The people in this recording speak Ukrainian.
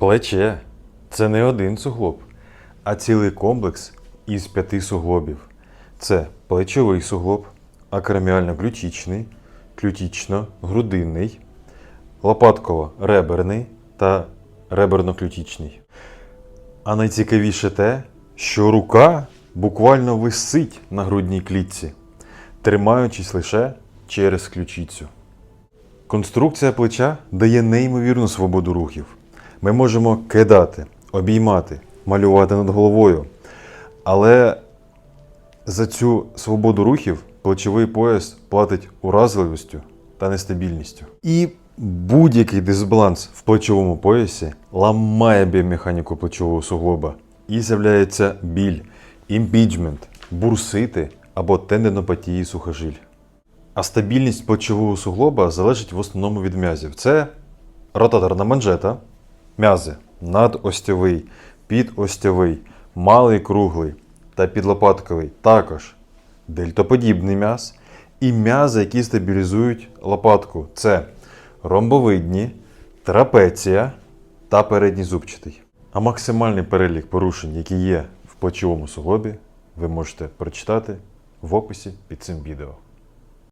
Плече це не один суглоб, а цілий комплекс із п'яти суглобів. Це плечовий суглоб, акроміально-ключичний, ключично-грудинний, лопатково-реберний та реберно-ключичний. А найцікавіше те, що рука буквально висить на грудній клітці, тримаючись лише через ключицю. Конструкція плеча дає неймовірну свободу рухів. Ми можемо кидати, обіймати, малювати над головою. Але за цю свободу рухів плечовий пояс платить уразливістю та нестабільністю. І будь-який дисбаланс в плечовому поясі ламає біомеханіку плечового суглоба і з'являється біль, імпіджмент, бурсити або тендинопатії сухожиль. А стабільність плечового суглоба залежить в основному від м'язів. Це ротаторна манжета, м'язи надостьовий, підостьовий, малий круглий та підлопатковий, також дельтоподібний м'яз і м'язи, які стабілізують лопатку. Це ромбовидні, трапеція та передній зубчатий. А максимальний перелік порушень, які є в плечовому суглобі, ви можете прочитати в описі під цим відео.